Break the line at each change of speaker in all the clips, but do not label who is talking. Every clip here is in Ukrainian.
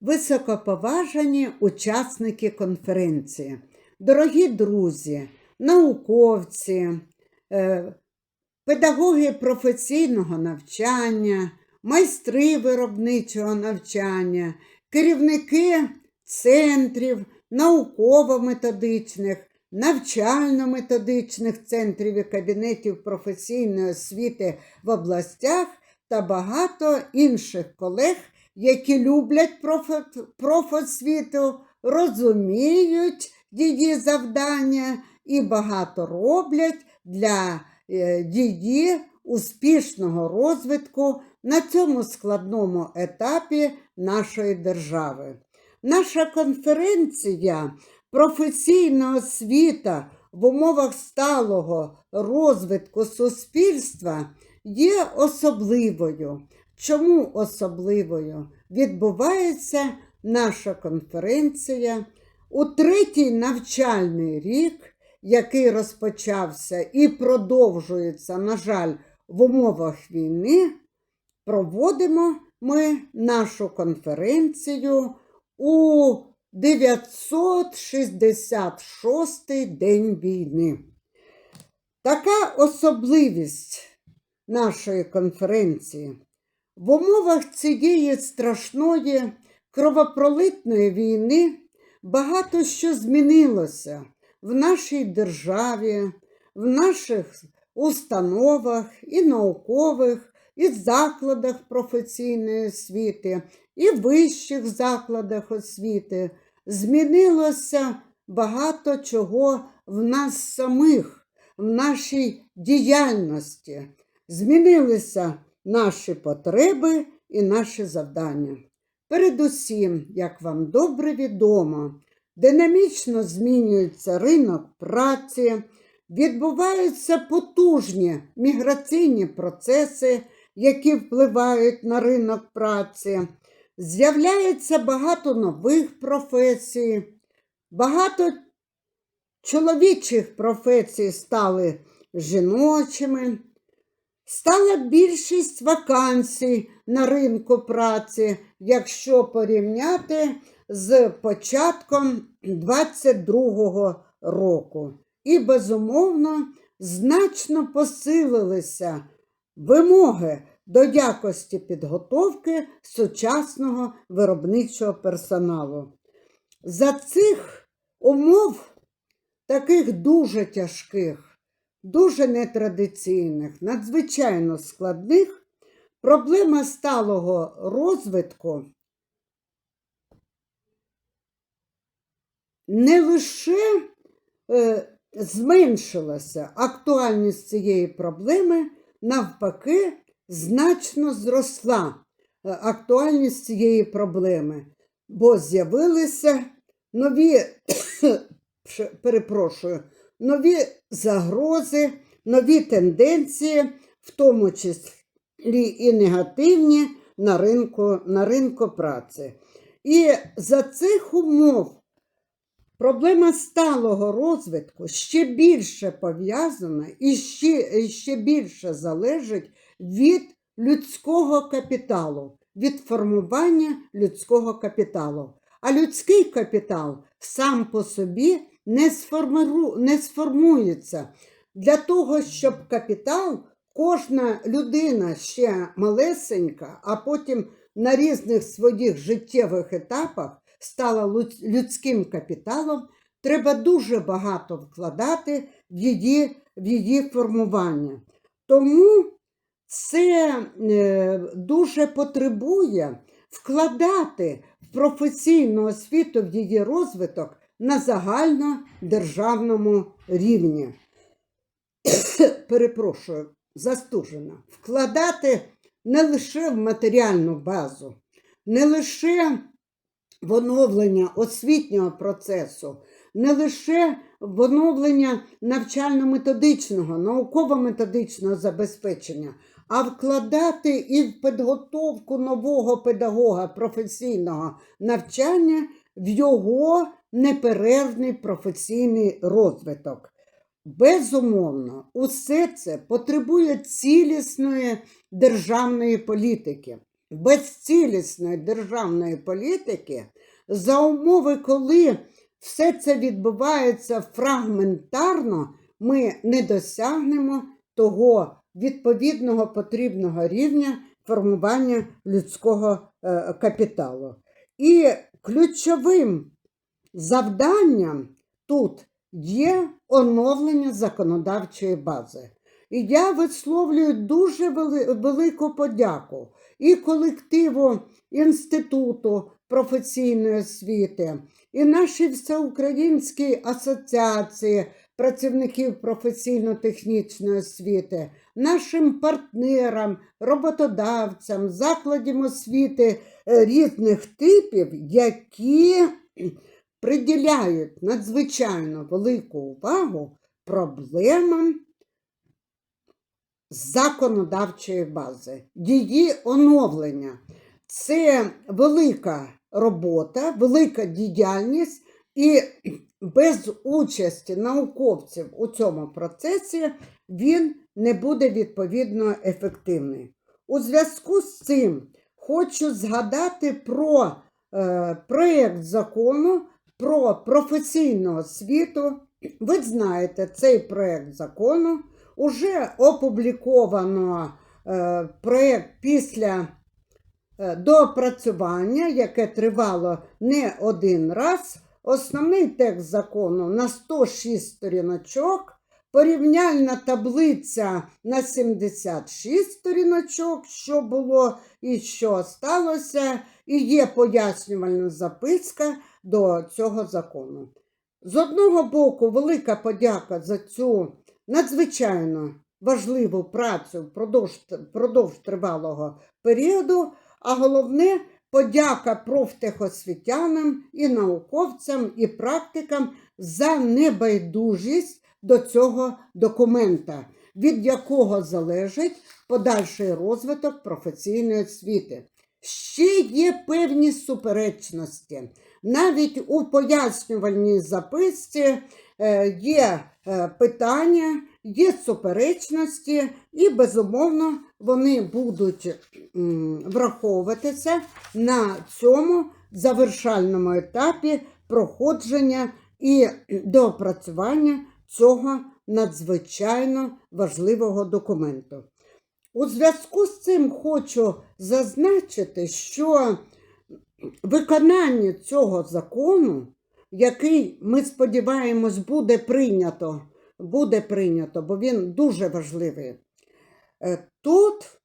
Високоповажені учасники конференції, дорогі друзі, науковці, е, педагоги професійного навчання, майстри виробничого навчання, керівники центрів науково-методичних, навчально-методичних центрів і кабінетів професійної освіти в областях та багато інших колег, які люблять проф- профосвіту, розуміють її завдання і багато роблять для е, її успішного розвитку на цьому складному етапі нашої держави. Наша конференція професійна освіта в умовах сталого розвитку суспільства є особливою. Чому особливою? Відбувається наша конференція у третій навчальний рік, який розпочався і продовжується, на жаль, в умовах війни. Проводимо ми нашу конференцію у 966-й день війни. Така особливість нашої конференції. В умовах цієї страшної кровопролитної війни багато що змінилося в нашій державі, в наших установах і наукових, і закладах професійної освіти, і вищих закладах освіти. Змінилося багато чого в нас самих, в нашій діяльності. Змінилися наші потреби і наші завдання. Передусім, як вам добре відомо, динамічно змінюється ринок праці, відбуваються потужні міграційні процеси, які впливають на ринок праці. З'являється багато нових професій, багато чоловічих професій стали жіночими. Стала більшість вакансій на ринку праці, якщо порівняти з початком 2022 року. І, безумовно, значно посилилися вимоги до якості підготовки сучасного виробничого персоналу. За цих умов, таких дуже тяжких, дуже нетрадиційних, надзвичайно складних, проблема сталого розвитку не лише е, зменшилася актуальність цієї проблеми, навпаки, значно зросла е, актуальність цієї проблеми, бо з'явилися нові, перепрошую, нові загрози, нові тенденції, в тому числі і негативні на ринку, на ринку праці. І за цих умов проблема сталого розвитку ще більше пов'язана і ще, ще більше залежить від людського капіталу, від формування людського капіталу. А людський капітал сам по собі не, сформиру, не сформується. Для того, щоб капітал, кожна людина ще малесенька, а потім на різних своїх життєвих етапах стала людським капіталом, треба дуже багато вкладати в її, в її формування. Тому це е, дуже потребує вкладати в професійну освіту в її розвиток на загальнодержавному рівні. Перепрошую, застужена. Вкладати не лише в матеріальну базу, не лише в оновлення освітнього процесу, не лише в оновлення навчально-методичного, науково-методичного забезпечення, а вкладати і в підготовку нового педагога професійного навчання в його неперервний професійний розвиток. Безумовно, усе це потребує цілісної державної політики. безцілісної державної політики, за умови, коли все це відбувається фрагментарно, ми не досягнемо того відповідного потрібного рівня формування людського е, капіталу. І ключовим завданням тут є оновлення законодавчої бази. І я висловлюю дуже велику подяку і колективу Інституту професійної освіти, і нашій всеукраїнській асоціації працівників професійно-технічної освіти, нашим партнерам, роботодавцям, закладам освіти різних типів, які приділяють надзвичайно велику увагу проблемам законодавчої бази, її оновлення. Це велика робота, велика діяльність, і без участі науковців у цьому процесі він не буде відповідно ефективний. У зв'язку з цим хочу згадати про е, проєкт закону про професійну освіту. Ви знаєте, цей проєкт закону уже опубліковано е, проєкт після е, доопрацювання, яке тривало не один раз. Основний текст закону на 106 сторіночок, порівняльна таблиця на 76 сторіночок, що було і що сталося, і є пояснювальна записка до цього закону. З одного боку, велика подяка за цю надзвичайно важливу працю впродовж, впродовж тривалого періоду, а головне подяка профтехосвітянам і науковцям і практикам за небайдужість до цього документа, від якого залежить подальший розвиток професійної освіти. Ще є певні суперечності. Навіть у пояснювальній записці е, є е, питання, є суперечності, і, безумовно, вони будуть враховуватися на цьому завершальному етапі проходження і доопрацювання цього надзвичайно важливого документу. У зв'язку з цим хочу зазначити, що виконання цього закону, який ми сподіваємось буде прийнято, буде прийнято, бо він дуже важливий. е, Тут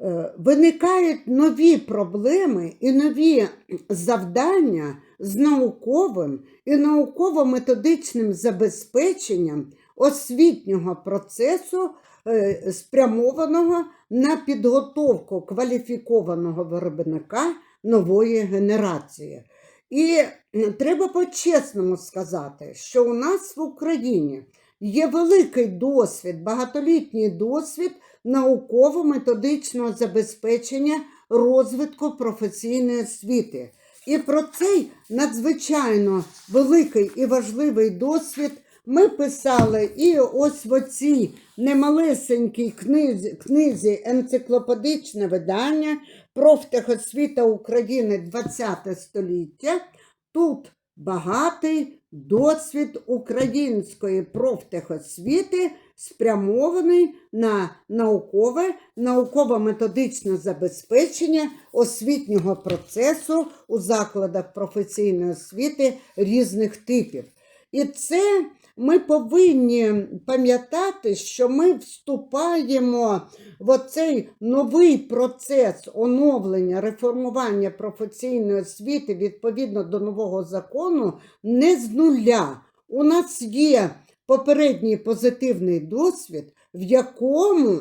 е, виникають нові проблеми і нові завдання з науковим і науково-методичним забезпеченням освітнього процесу, спрямованого на підготовку кваліфікованого виробника нової генерації. І треба по-чесному сказати, що у нас в Україні є великий досвід, багатолітній досвід науково-методичного забезпечення розвитку професійної освіти. І про цей надзвичайно великий і важливий досвід ми писали і ось в оцій немалесенькій книзі, книзі енциклопедичне видання профтехосвіта України 20 століття. Тут багатий досвід української профтехосвіти, спрямований на наукове, науково-методичне забезпечення освітнього процесу у закладах професійної освіти різних типів. І це ми повинні пам'ятати, що ми вступаємо в оцей новий процес оновлення, реформування професійної освіти відповідно до нового закону не з нуля. У нас є попередній позитивний досвід, в якому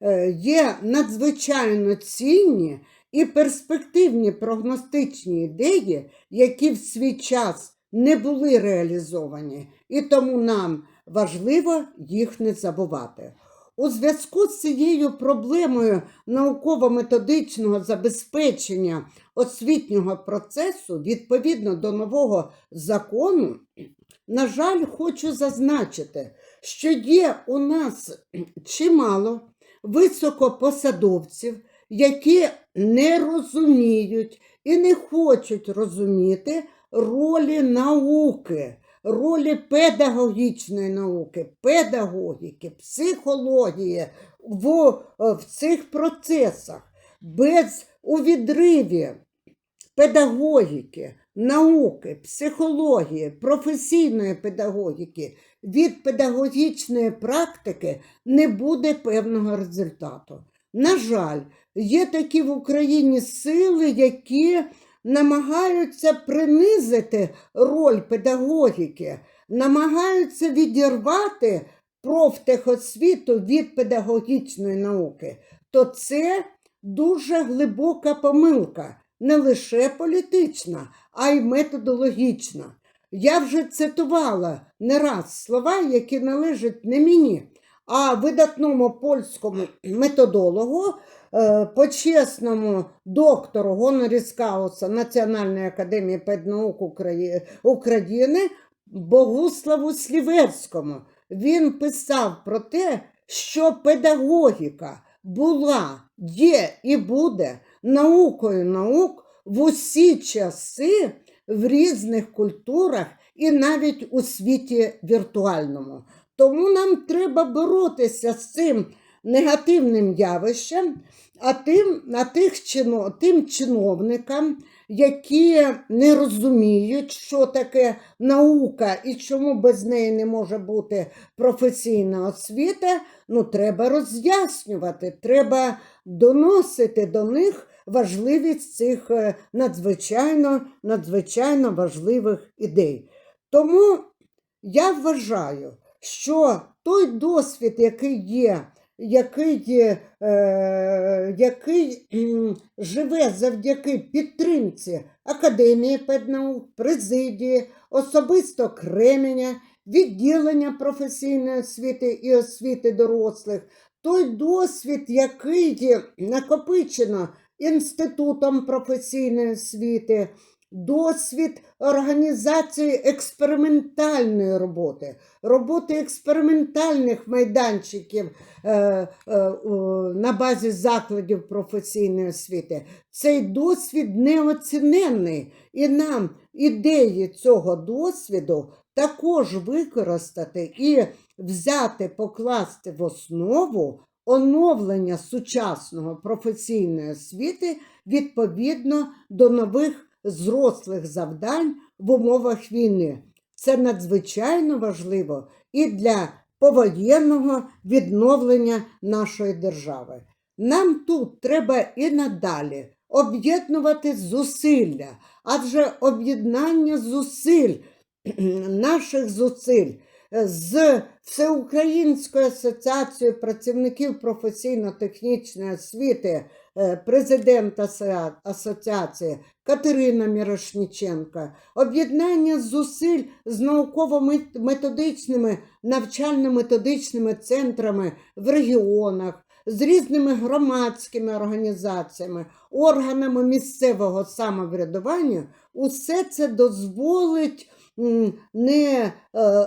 е, є надзвичайно цінні і перспективні прогностичні ідеї, які в свій час не були реалізовані, і тому нам важливо їх не забувати. У зв'язку з цією проблемою науково-методичного забезпечення освітнього процесу відповідно до нового закону, на жаль, хочу зазначити, що є у нас чимало високопосадовців, які не розуміють і не хочуть розуміти ролі науки, ролі педагогічної науки, педагогіки, психології в, в цих процесах, без у відриві педагогіки, науки, психології, професійної педагогіки від педагогічної практики не буде певного результату. На жаль, є такі в Україні сили, які намагаються принизити роль педагогіки, намагаються відірвати профтехосвіту від педагогічної науки, то це дуже глибока помилка, не лише політична, а й методологічна. Я вже цитувала не раз слова, які належать не мені, а видатному польському методологу, почесному доктору Гоноріс Кауса Національної академії педнаук України Богуславу Сліверському. Він писав про те, що педагогіка була, є і буде наукою наук в усі часи в різних культурах і навіть у світі віртуальному. Тому нам треба боротися з цим негативним явищем, а тим, а тих чино, тим чиновникам, які не розуміють, що таке наука і чому без неї не може бути професійна освіта, ну треба роз'яснювати, треба доносити до них важливість цих е, надзвичайно, надзвичайно важливих ідей. Тому я вважаю, що той досвід, який є, який, е, який живе завдяки підтримці Академії педнаук, президії, особисто Кременя, відділення професійної освіти і освіти дорослих, той досвід, який накопичено Інститутом професійної освіти, досвід організації експериментальної роботи, роботи експериментальних майданчиків е, е, на базі закладів професійної освіти. Цей досвід неоціненний, і нам ідеї цього досвіду також використати і взяти, покласти в основу оновлення сучасного професійної освіти відповідно до нових зрослих завдань в умовах війни. Це надзвичайно важливо і для повоєнного відновлення нашої держави. Нам тут треба і надалі об'єднувати зусилля, адже об'єднання зусиль, наших зусиль з Всеукраїнською асоціацією працівників професійно-технічної освіти, е, президент асоціації Катерина Мірошніченка, об'єднання зусиль з науково-методичними навчально-методичними центрами в регіонах, з різними громадськими організаціями, органами місцевого самоврядування, усе це дозволить не е,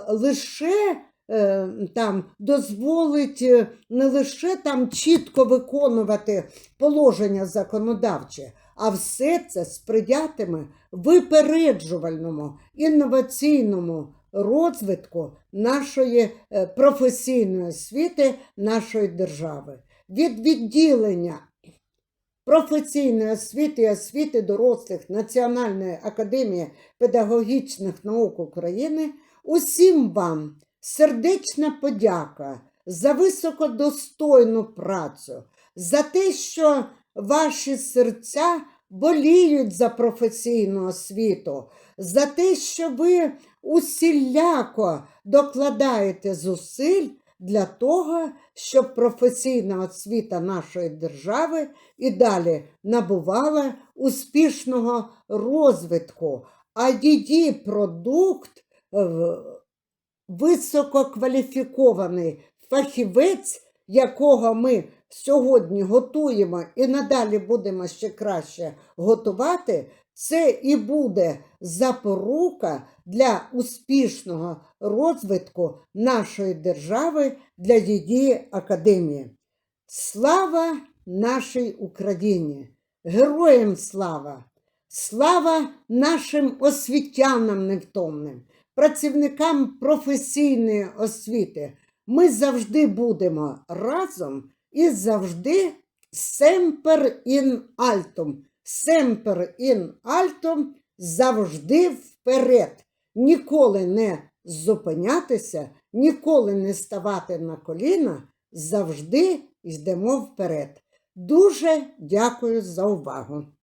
лише е, там дозволить е, не лише там чітко виконувати положення законодавче, а все це сприятиме випереджувальному інноваційному розвитку нашої професійної освіти, нашої держави. Від відділення професійної освіти і освіти дорослих Національної академії педагогічних наук України усім вам сердечна подяка за високодостойну працю, за те, що ваші серця боліють за професійну освіту, за те, що ви усіляко докладаєте зусиль для того, щоб професійна освіта нашої держави і далі набувала успішного розвитку, а її продукт е, висококваліфікований фахівець, якого ми сьогодні готуємо і надалі будемо ще краще готувати, це і буде запорука для успішного розвитку нашої держави, для її академії. Слава нашій Україні. Героям слава! Слава нашим освітянам невтомним, працівникам професійної освіти. Ми завжди будемо разом і завжди семпер ін альтом. Семпер ін альтом завжди вперед. Ніколи не зупинятися, ніколи не ставати на коліна, завжди йдемо вперед. Дуже дякую за увагу.